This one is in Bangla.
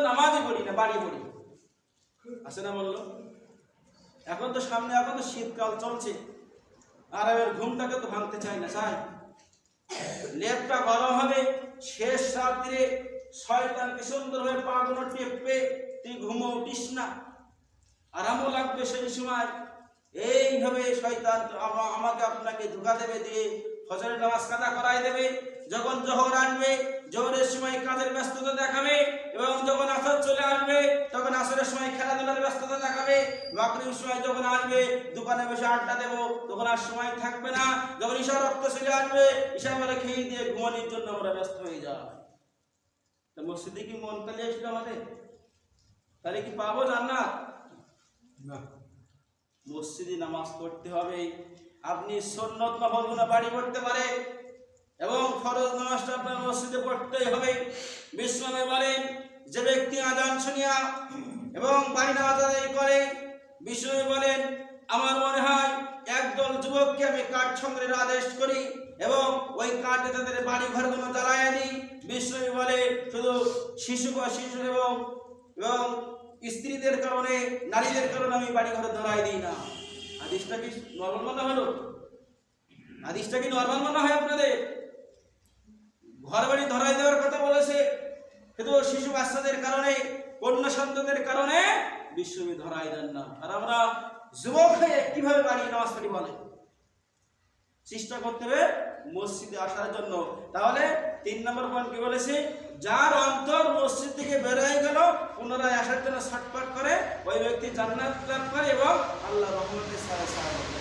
নামাজই পড়ি না, বাড়ি পড়ি। আছে না বলল এখন তো সামনে, এখন তো শীতকাল চলছে। আর এবার ঘুমটাকে তো ভাঙতে চাই না চাই লেপটা গরম হবে, শেষ রাত্রে শয়তানকে সুন্দরভাবে পাগুলো টেপে, তুই ঘুমো উঠিস না। আরামও লাগবে সেই সময়। এইভাবে শয়তান আমা- আমাকে আপনাকে ধোকা দেবে, দিয়ে ফজরের নামাজ কাদা করাই দেবে, যখন জোহর আনবে জোহরের সময় কাজের ব্যস্ততা দেখাবে আসবে তখন আসরের সময় খেলাধুলার ব্যস্ততা দেখাবে মাগরিবের সময় যখন আসবে দোকানে বসে আড্ডা দেবো তখন আর সময় থাকবে না। যখন ঈশা রক্ত চলে আসবে ঈশা বলে খেয়ে দিয়ে ঘুমানোর জন্য আমরা ব্যস্ত হয়ে যাই। তা মসজিদে কি মন তালে আসলো আমাদের? তাহলে কি পাবো জান্নাত? না। মসজিদে নামাজ পড়তে হবে। আপনি সন্নত নফলগুলো বাড়ি পড়তে পারে। এবং ফরজ নামাজটা আপনার মসজিদে পড়তেই হবে। বিশ্বমে বলেন যে ব্যক্তি আজান শুনিয়া এবং বাড়ি নামাজ আদায় করে বিশ্বমে বলেন, আমার মনে হয় একদল যুবককে আমি কাঠ সংগ্রহের আদেশ করি এবং ওই কাঠে তাদের বাড়ি ঘরগুলো জ্বালায় দিই। বিশ্বমে বলে, শুধু শিশু বা শিশু এবং এবং স্ত্রীদের কারণে, নারীদের কারণে আমি বাড়ি ঘরে ধরাই দিই না। আদিসটা কি নর্মাল মনে হলো? আদিসটা কি নর্মাল মনে হয় আপনাদের? ঘর বাড়ি ধরাই দেওয়ার কথা বলেছে কিন্তু শিশু বাচ্চাদের কারণে, কন্যা সন্তানদের কারণে বিশ্ববি ধরাই দেন না। আর আমরা যুবক হয়ে কীভাবে বাড়ি নামাজ পড়ি বলে চেষ্টা করতে হবে মসজিদে আসার জন্য। তাহলে তিন নম্বর পয়েন্ট কি বলেছে? যার অন্তর মসজিদ থেকে বের হয়ে গেল, পুনরায় আসার জন্য ছটফট করে ওই ব্যক্তি জান্নাত লাভ করে এবং আল্লাহ রহমতের সাহায্য